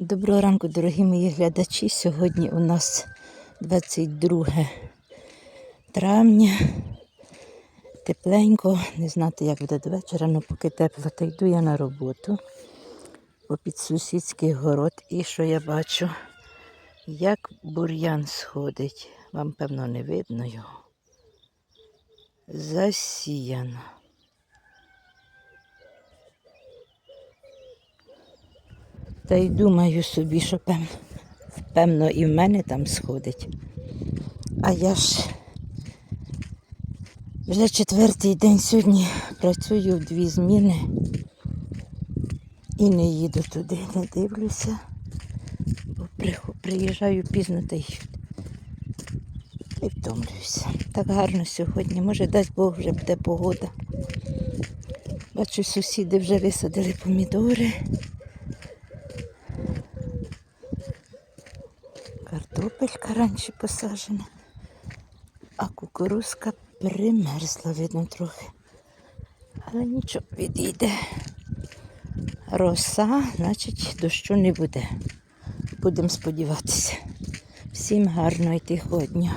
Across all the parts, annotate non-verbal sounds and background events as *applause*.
Доброго ранку, дорогі мої глядачі. Сьогодні у нас 22 травня. Тепленько, не знати, як буде до вечора, але поки тепло, то йду я на роботу попід сусідський город. І що я бачу, як бур'ян сходить. Вам, певно, не видно його. Засіяно. Та й думаю собі, що певно, певно і в мене там сходить. А я ж вже четвертий день сьогодні працюю в дві зміни і не їду туди, не дивлюся, бо приїжджаю пізно та й втомлююся. Так гарно сьогодні. Може, дасть Бог вже буде погода. Бачу, сусіди вже висадили помідори. Картопелька раніше посаджена, а кукурузка примерзла, видно, трохи. Але нічого відійде. Роса, значить, дощу не буде. Будемо сподіватися. Всім гарного і.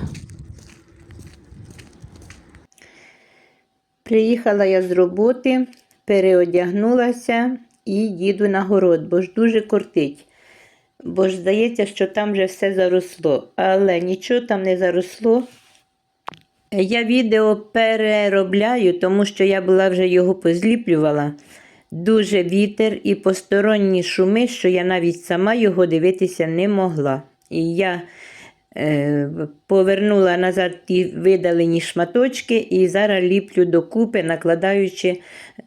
Приїхала я з роботи, переодягнулася і їду на город, бо ж дуже кортить. Бо ж здається, що там вже все заросло, але нічого там не заросло. Я відео переробляю, тому що я була вже його позліплювала. Дуже вітер і посторонні шуми, що я навіть сама його дивитися не могла. І я е, повернула назад ті видалені шматочки і зараз ліплю докупи, накладаючи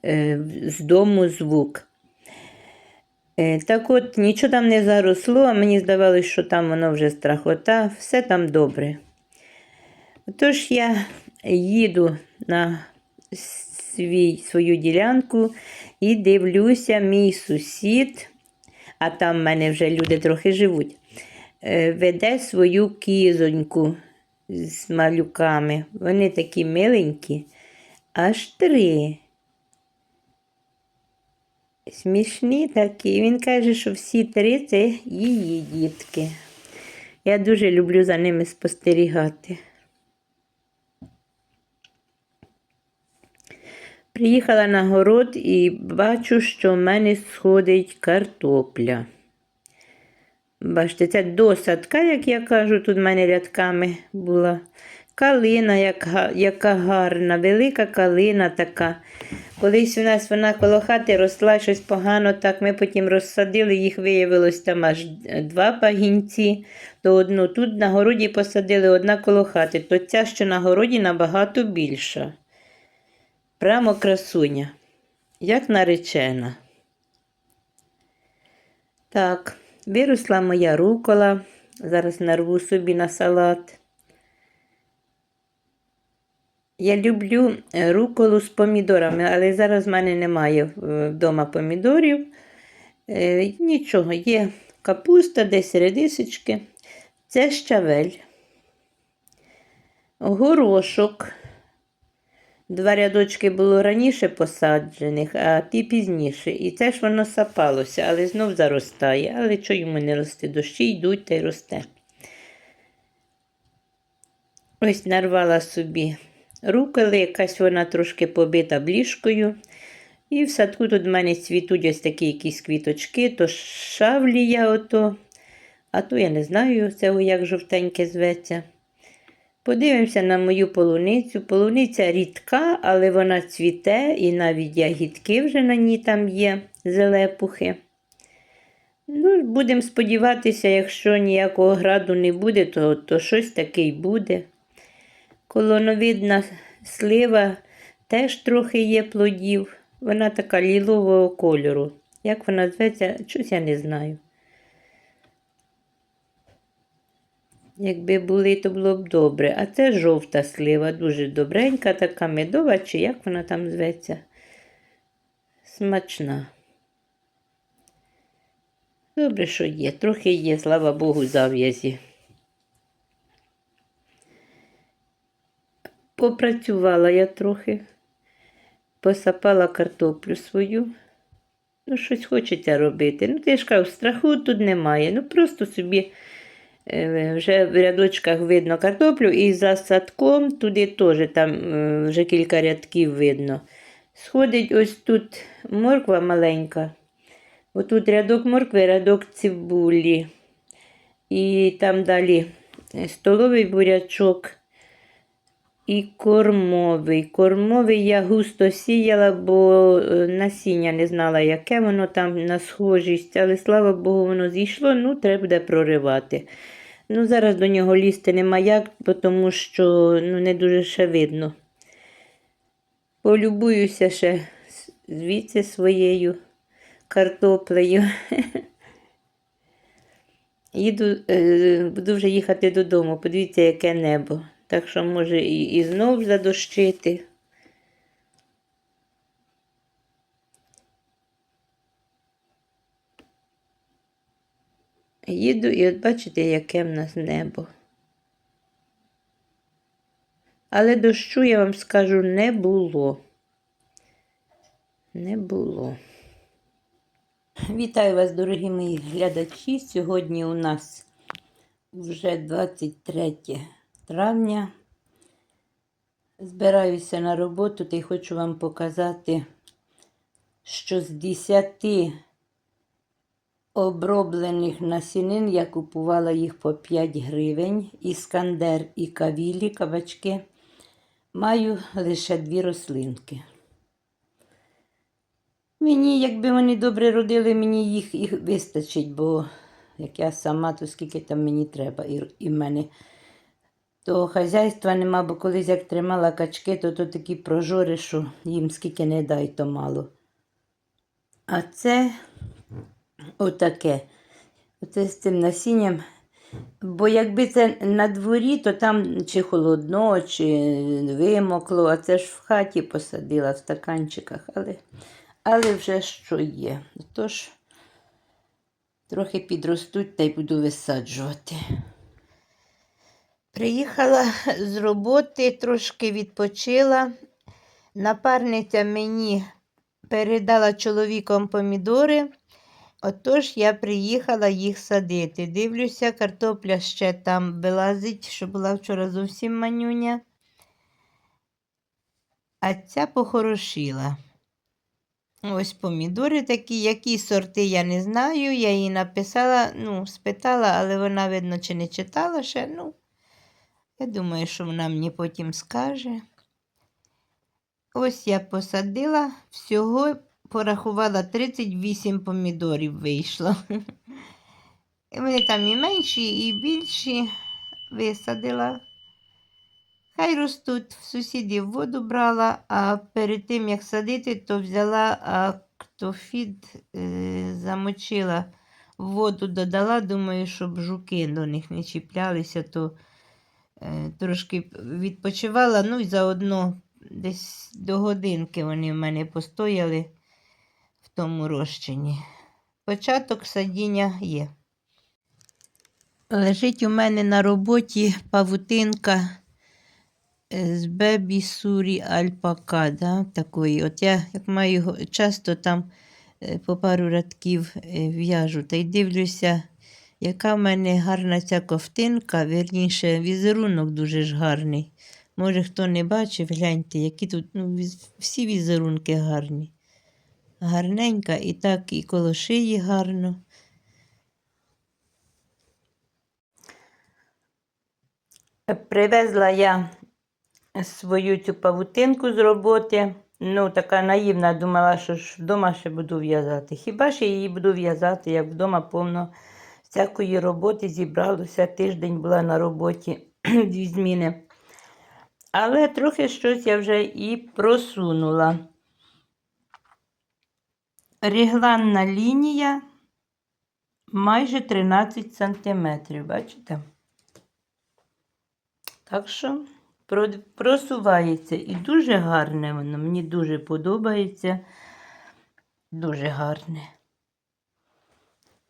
е, з дому звук. Е, Так от, нічого там не заросло, а мені здавалося, що там воно вже страхота, все там добре. Тож я їду на свій, свою ділянку і дивлюся, мій сусід, а там в мене вже люди трохи живуть, е, веде свою кізоньку з малюками. Вони такі миленькі, аж три. Смішні такі. Він каже, що всі три це її дітки. Я дуже люблю за ними спостерігати. Приїхала на город і бачу, що в мене сходить картопля. Бачите, це досадка, як я кажу, тут в мене рядками була. Калина, яка, яка гарна, велика калина така. Колись у нас вона коло хати росла щось погано, так ми потім розсадили, їх виявилось там аж два пагінці, то одну тут на городі посадили, одна коло хати, то ця, що на городі, набагато більша. Прямо красуня, як наречена. Так, виросла моя рукола. Зараз нарву собі на салат. Я люблю е, руколу з помідорами, але зараз в мене немає е, вдома помідорів. Е, Нічого, є капуста, десь редисочки. Це щавель, горошок. Два рядочки було раніше посаджених, а ті пізніше. І це ж воно сапалося, але знов заростає. Але чого йому не рости? Дощі йдуть та й росте. Ось нарвала собі руколи, якась вона трошки побита бліжкою. І в садку тут в мене цвітуть ось такі якісь квіточки, то шавлія ото, а то я не знаю цього, як жовтеньке зветься. Подивимося на мою полуницю. Полуниця рідка, але вона цвіте, і навіть ягідки вже на ній там є, зелепухи. Ну, Будемо сподіватися, якщо ніякого граду не буде, то, то щось таке й буде. Колоновидна слива теж трохи є плодів. Вона така лілового кольору. Як вона зветься, щось я не знаю. Якби були, то було б добре. А це жовта слива, дуже добренька, така медова, чи як вона там зветься. Смачна. Добре, що є. Трохи є, слава Богу, зав'язі. Попрацювала я трохи, посапала картоплю свою. ну, щось хочеться робити. Ну, ти ж кажу, страху тут немає. Ну, просто собі е, вже в рядочках видно картоплю, і за садком туди теж там е, вже кілька рядків видно. Сходить ось тут морква маленька. Отут рядок моркви, рядок цибулі. І там далі столовий бурячок і кормовий. Кормовий я густо сіяла, бо е, насіння не знала, яке воно там на схожість, але слава Богу, воно зійшло, ну, треба буде проривати. Ну, зараз до нього лізти нема як, тому що ну, не дуже ще видно. Полюбуюся ще звідси своєю картоплею. *laughs* Їду, е, буду вже їхати додому. Подивіться, яке небо. Так що може і, і знов задощити. Їду і от бачите, яке в нас небо. Але дощу, я вам скажу, не було. Не було. Вітаю вас, дорогі мої глядачі. Сьогодні у нас вже 23 травня. Збираюся на роботу та й хочу вам показати, що з 10 оброблених насінин я купувала їх по 5 гривень. Іскандер і кавілі, кабачки. Маю лише дві рослинки. Мені, якби вони добре родили, мені їх, їх вистачить, бо як я сама, то скільки там мені треба і, і в мене. То хазяйства нема, бо колись як тримала качки, то, то такі прожори, що їм скільки не дай, то мало. А це отаке. Оце з цим насінням. Бо якби це на дворі, то там чи холодно, чи вимокло, а це ж в хаті посадила в стаканчиках, але, але вже що є. Тож трохи підростуть та й буду висаджувати. Приїхала з роботи, трошки відпочила. Напарниця мені передала чоловіком помідори. Отож я приїхала їх садити. Дивлюся, картопля ще там вилазить, що була вчора зовсім манюня. А ця похорошіла. Ось помідори такі, які сорти я не знаю. Я їй написала, ну, спитала, але вона, видно, чи не читала ще. Ну, я думаю, що вона мені потім скаже. Ось я посадила, всього порахувала 38 помідорів вийшло. І Вони там і менші, і більші висадила. Хай ростуть, в сусідів воду брала, а перед тим, як садити, то взяла актофід, е, замочила, воду додала, думаю, щоб жуки до них не чіплялися, то трошки відпочивала, ну і заодно десь до годинки вони в мене постояли в тому розчині. Початок садіння є. Лежить у мене на роботі павутинка е, з бебі сурі альпака. Да, такої. От я як маю часто там е, по пару радків е, в'яжу та й дивлюся, яка в мене гарна ця ковтинка, вірніше, візерунок дуже ж гарний. Може, хто не бачив, гляньте, які тут ну, всі візерунки гарні. Гарненька і так і коло шиї гарно. Привезла я свою цю павутинку з роботи. Ну, така наївна, думала, що ж вдома ще буду в'язати. Хіба я її буду в'язати, як вдома повно всякої роботи зібралося. Тиждень була на роботі, *clears throat* дві зміни. Але трохи щось я вже і просунула. Регланна лінія майже 13 сантиметрів, бачите? Так що просувається і дуже гарне воно. Мені дуже подобається. Дуже гарне.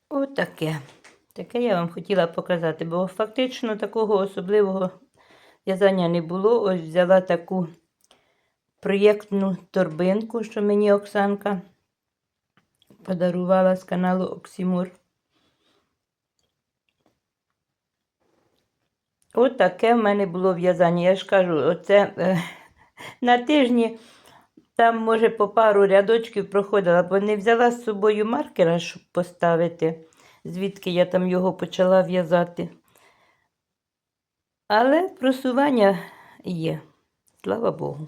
Отаке. Таке я вам хотіла показати, бо фактично такого особливого в'язання не було. Ось взяла таку проєктну торбинку, що мені Оксанка подарувала з каналу Оксімур. От таке в мене було в'язання. Я ж кажу, оце е, на тижні там, може, по пару рядочків проходила, бо не взяла з собою маркера, щоб поставити, звідки я там його почала в'язати. Але просування є, слава Богу.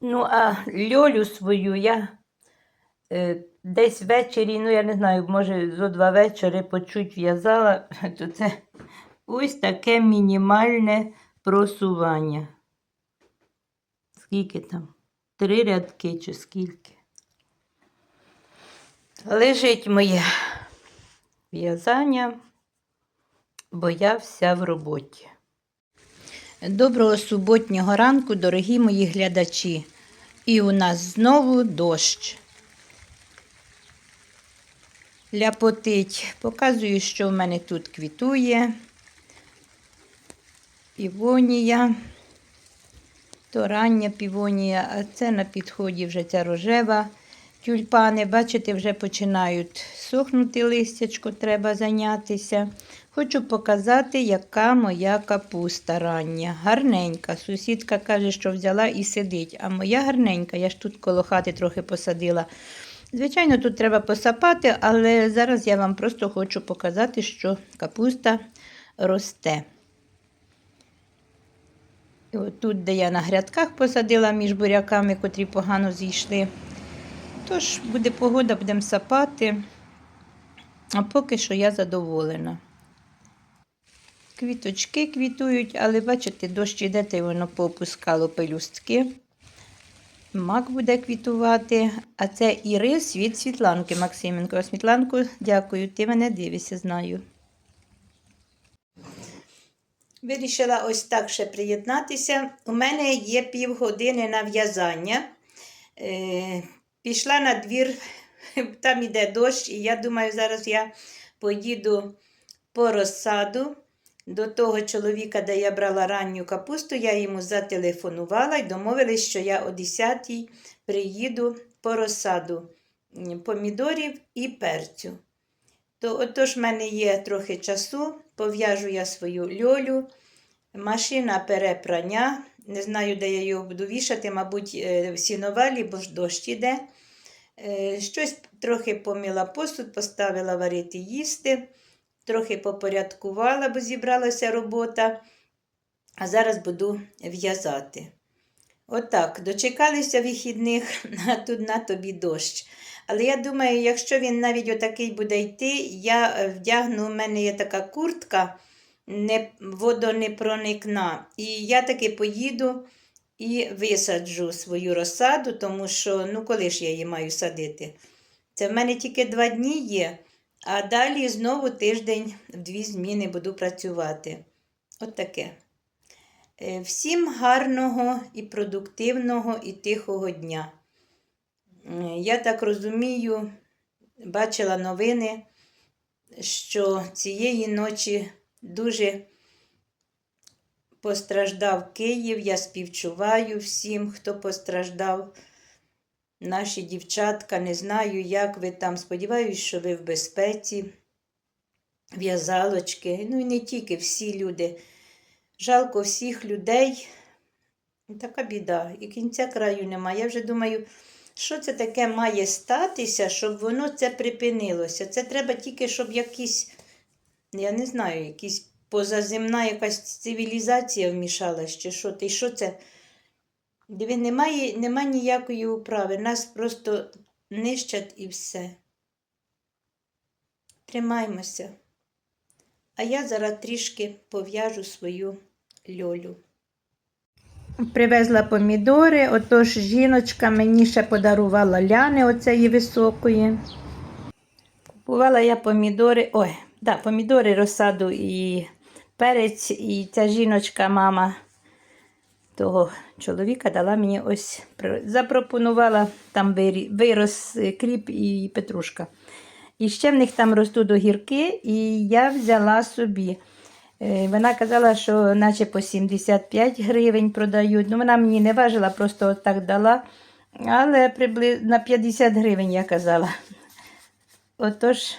Ну, а льолю свою я е, десь ввечері, ну я не знаю, може зо два вечори почуть в'язала, *laughs* то це ось таке мінімальне просування. Скільки там? Три рядки чи скільки? Лежить моє в'язання, бо я вся в роботі. Доброго суботнього ранку, дорогі мої глядачі. І у нас знову дощ. Ляпотить. Показую, що в мене тут квітує. Півонія. То рання півонія, а це на підході вже ця рожева. Тюльпани, бачите, вже починають сохнути листячко, треба зайнятися. Хочу показати, яка моя капуста рання. Гарненька. Сусідка каже, що взяла і сидить. А моя гарненька, я ж тут коло хати трохи посадила. Звичайно, тут треба посапати, але зараз я вам просто хочу показати, що капуста росте. І от тут, де я на грядках посадила між буряками, котрі погано зійшли. Тож буде погода, будемо сапати. А поки що я задоволена. Квіточки квітують, але бачите, дощ іде, та й воно попускало пелюстки. Мак буде квітувати, а це ірис від Світланки Максименко. Світланку, дякую, ти мене дивишся, знаю. Вирішила ось так ще приєднатися. У мене є півгодини на в'язання. Пішла на двір, *laughs* там іде дощ, і я думаю, зараз я поїду по розсаду до того чоловіка, де я брала ранню капусту, я йому зателефонувала і домовились, що я о 10-й приїду по розсаду помідорів і перцю. То отож в мене є трохи часу, пов'яжу я свою льолю, машина пере прання. Не знаю, де я його буду вішати, мабуть, е, в сіновалі, бо ж дощ іде. Е, Щось трохи поміла посуд, поставила варити їсти, трохи попорядкувала, бо зібралася робота. А зараз буду в'язати. Отак, дочекалися вихідних, *laughs* а тут на тобі дощ. Але я думаю, якщо він навіть отакий буде йти, я е, вдягну, у мене є така куртка не, водонепроникна. І я таки поїду і висаджу свою розсаду, тому що, ну, коли ж я її маю садити? Це в мене тільки два дні є, а далі знову тиждень в дві зміни буду працювати. От таке. Е, Всім гарного і продуктивного і тихого дня. Е, Я так розумію, бачила новини, що цієї ночі дуже постраждав Київ. Я співчуваю всім, хто постраждав. Наші дівчатка, не знаю, як ви там. Сподіваюсь, що ви в безпеці, в'язалочки. Ну і не тільки всі люди. Жалко всіх людей. Така біда. І кінця краю немає. Я вже думаю, що це таке має статися, щоб воно це припинилося. Це треба тільки, щоб якісь, я не знаю, якісь позаземна якась цивілізація вмішалась, чи що. Ти що це? Диви, немає, немає ніякої управи. Нас просто нищать і все. Тримаймося. А я зараз трішки пов'яжу свою льолю. Привезла помідори, отож жіночка мені ще подарувала ляни оцеї високої. Купувала я помідори. Ой, да, помідори, розсаду і перець, і ця жіночка, мама того чоловіка дала мені ось запропонувала там вирос кріп і петрушка. І ще в них там ростуть огірки, і я взяла собі. Е, Вона казала, що наче по 75 гривень продають. Ну, вона мені не важила, просто так дала. Але прибли... на 50 гривень я казала. Отож,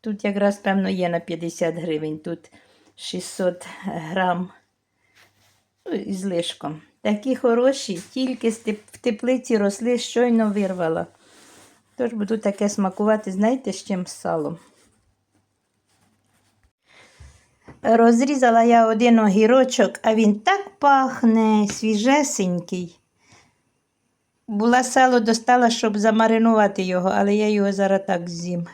тут якраз, певно, є на 50 гривень. Тут 600 грам ну, із лишком. Такі хороші, тільки в теплиці росли, щойно вирвала. Тож буду таке смакувати, знаєте, з чим салом. Розрізала я один огірочок, а він так пахне, свіжесенький. Була сало достала, щоб замаринувати його, але я його зараз так з'їм.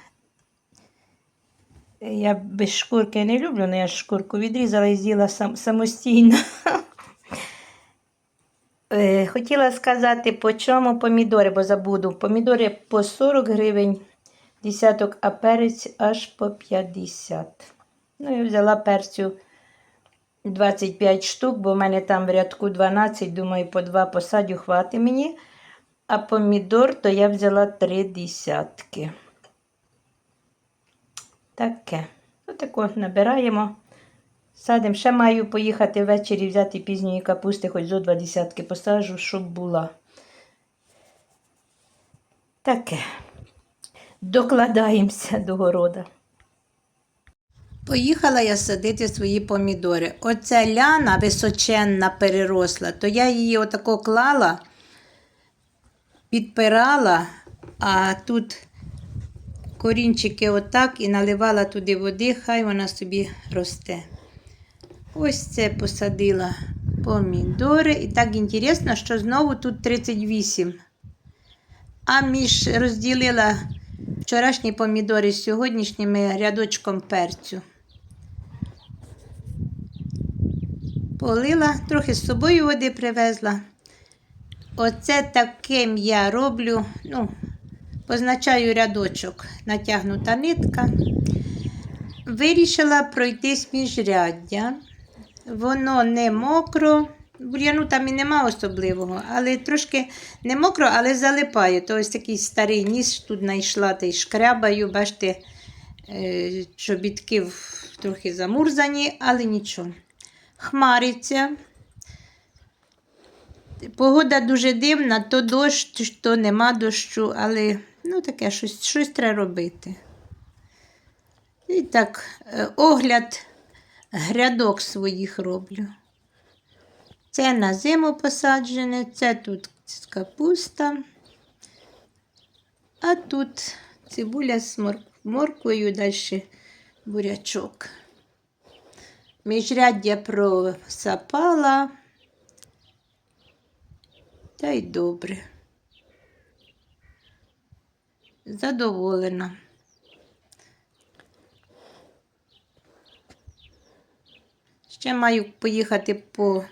Я без шкурки не люблю, але я ж шкурку відрізала і з'їла сам, самостійно. Е, Хотіла сказати, по чому помідори, бо забуду. Помідори по 40 гривень десяток, а перець аж по 50. Ну, я взяла перцю 25 штук, бо в мене там в рядку 12, думаю, по два посадю хватить мені. А помідор, то я взяла три десятки. Таке. Отако набираємо. Садимо. Ще маю поїхати ввечері взяти пізньої капусти, хоч зо два десятки посаджу, щоб була. Таке. Докладаємося до города. Поїхала я садити свої помідори. Оця ляна височенна переросла, то я її отако клала, підпирала, а тут корінчики отак і наливала туди води, хай вона собі росте. Ось це посадила помідори. І так інтересно, що знову тут 38. А між розділила вчорашні помідори з сьогоднішніми рядочком перцю. Полила, трохи з собою води привезла. Оце таким я роблю, ну, позначаю рядочок, натягнута нитка. Вирішила пройтись міжряддя. Воно не мокро. Бур'яну там і нема особливого, але трошки не мокро, але залипає. То ось такий старий ніс тут знайшла та й шкрябаю. Бачите, е, чобітки трохи замурзані, але нічого. Хмариться. Погода дуже дивна, то дощ, то нема дощу, але ну таке щось, щось треба робити. І так, е, огляд грядок своїх роблю. Це на зиму посаджене, це тут капуста, а тут цибуля з мор- морквою, далі бурячок. Міжряддя просапала. Та й добре. Задоволена. Ще маю поїхати по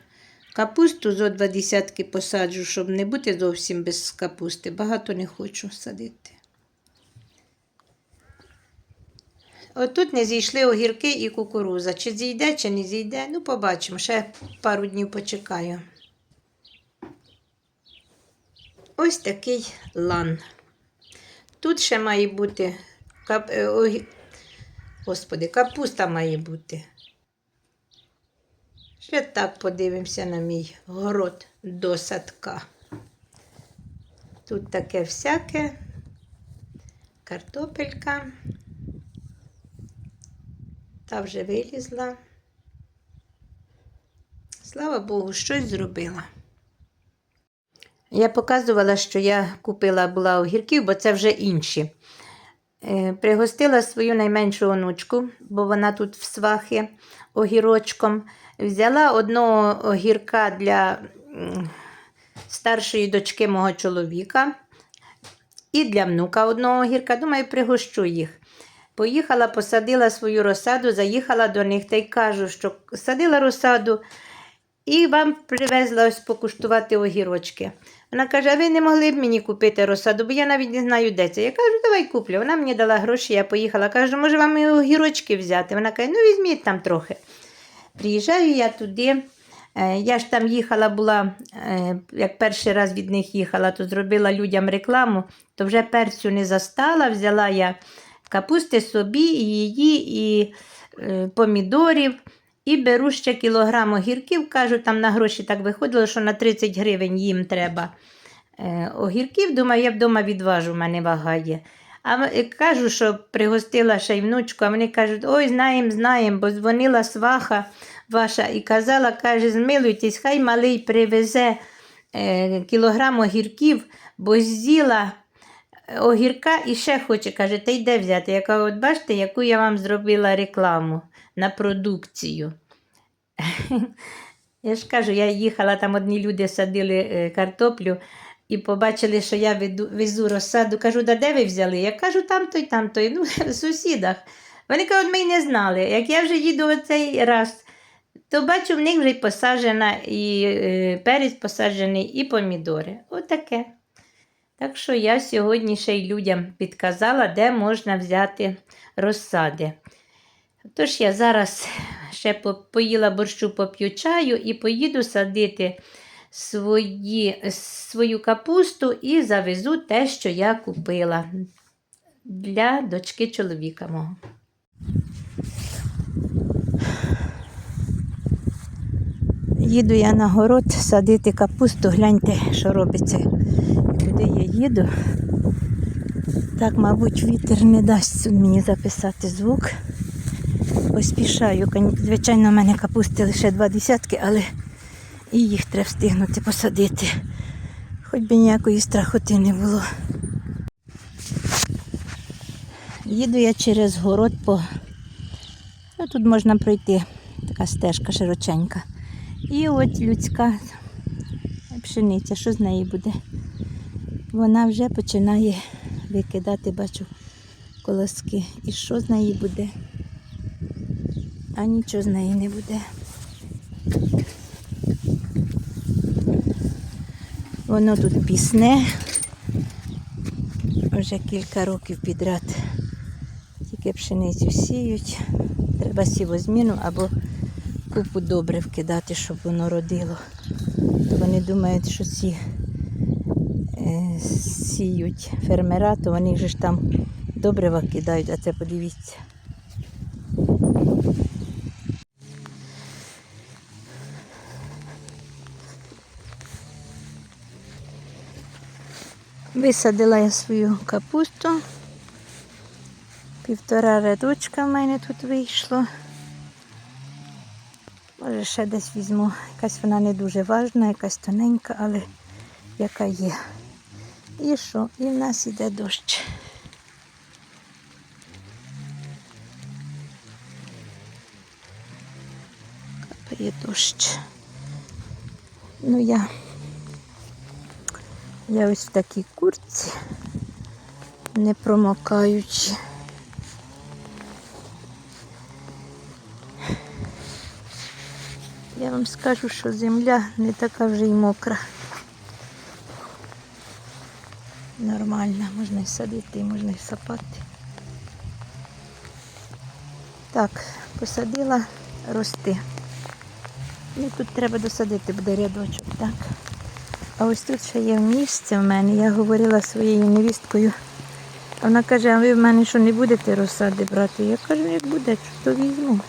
капусту зо два десятки посаджу, щоб не бути зовсім без капусти. Багато не хочу садити. Отут не зійшли огірки і кукуруза. Чи зійде, чи не зійде, ну побачимо. Ще пару днів почекаю. Ось такий лан. Тут ще має бути кап... е, Господи, капуста має бути. Ще так подивимося на мій город до садка. Тут таке всяке. Картопелька. Та вже вилізла. Слава Богу, щось зробила. Я показувала, що я купила була огірків, бо це вже інші. Е, Пригостила свою найменшу онучку, бо вона тут в свахи огірочком. Взяла одного огірка для старшої дочки мого чоловіка і для внука одного огірка. Думаю, пригощу їх. Поїхала, посадила свою розсаду, заїхала до них та й кажу, що садила розсаду і вам привезла ось покуштувати огірочки. Вона каже: а ви не могли б мені купити розсаду, бо я навіть не знаю, де це. Я кажу, давай куплю. Вона мені дала гроші, я поїхала. Кажу, може вам і огірочки взяти. Вона каже, ну візьміть там трохи. Приїжджаю я туди. е, Я ж там їхала, була, е, як перший раз від них їхала, то зробила людям рекламу, то вже перцю не застала, взяла я капусти собі, і її, і е, помідорів. І беру ще кілограм огірків, кажу, там на гроші так виходило, що на 30 гривень їм треба. е, огірків. Думаю, я вдома відважу, в мене вага є. А е, кажу, що пригостила ще й внучку, а вони кажуть, ой, знаємо, знаємо, бо дзвонила сваха ваша і казала, каже, змилуйтесь, хай малий привезе е, кілограм огірків, бо з'їла огірка і ще хоче, каже, та йде взяти. Я кажу, от бачите, яку я вам зробила рекламу на продукцію. *laughs* Я ж кажу, я їхала, там одні люди садили е, картоплю і побачили, що я веду, везу розсаду. Кажу, да де ви взяли? Я кажу, там той, там той, ну, *laughs* в сусідах. Вони кажуть, ми й не знали. Як я вже їду оцей раз, то бачу, в них вже посаджена, і е, перець посаджений, і помідори. Отаке. Так що я сьогодні ще й людям підказала, де можна взяти розсади. Тож я зараз ще поїла борщу, поп'ю чаю і поїду садити свої, свою капусту і завезу те, що я купила для дочки чоловіка мого. Їду я на город садити капусту, гляньте, що робиться. Їду. Так, мабуть, вітер не дасть мені записати звук. Поспішаю. Звичайно, в мене капусти лише два десятки, але і їх треба встигнути посадити. Хоч би ніякої страхоти не було. Їду я через город по. Ну, тут можна пройти така стежка широченька. І от людська пшениця, що з неї буде? Вона вже починає викидати, бачу, колоски. І що з неї буде? А нічого з неї не буде. Воно тут пісне. Вже кілька років підряд. Тільки пшеницю сіють. Треба сівозміну або купу добре вкидати, щоб воно родило. Вони думають, що ці сіють фермера, то вони ж там добрива кидають, а це подивіться. Висадила я свою капусту. Півтора рядочка в мене тут вийшло. Може, ще десь візьму. Якась вона не дуже важна, якась тоненька, але яка є. І що? І в нас іде дощ. Капає дощ. Ну я. Я ось в такій куртці, не промокаючи. Я вам скажу, що земля не така вже й мокра. Нормальна, можна і садити, можна і сапати. Так, посадила рости. Ну тут треба досадити, буде рядочок, так. А ось тут ще є місце в мене. Я говорила своєю невісткою. Вона каже, а ви в мене що не будете розсади брати? Я кажу, як буде, то візьму.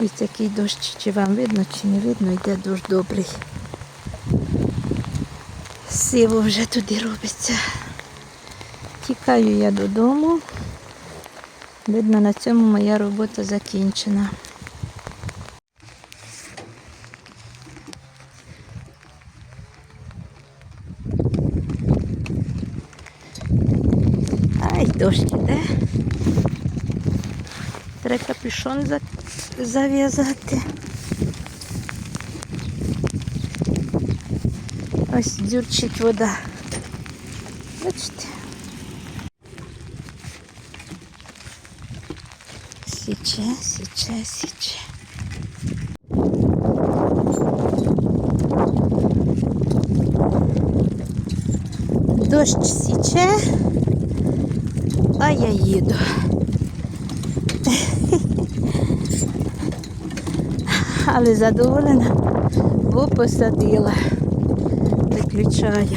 Ось який дощ, чи вам видно, чи не видно, йде дощ добрий. Сиво вже туди робиться. Тікаю я додому. Видно, на цьому моя робота закінчена. Ай, дощ іде. Треба капюшон зав'язати. Ось дзюрчить вода. Бачите? Січе, січе, січе. Дощ січе, а я їду. *laughs* Але задоволена, бо посадила. Виключаю.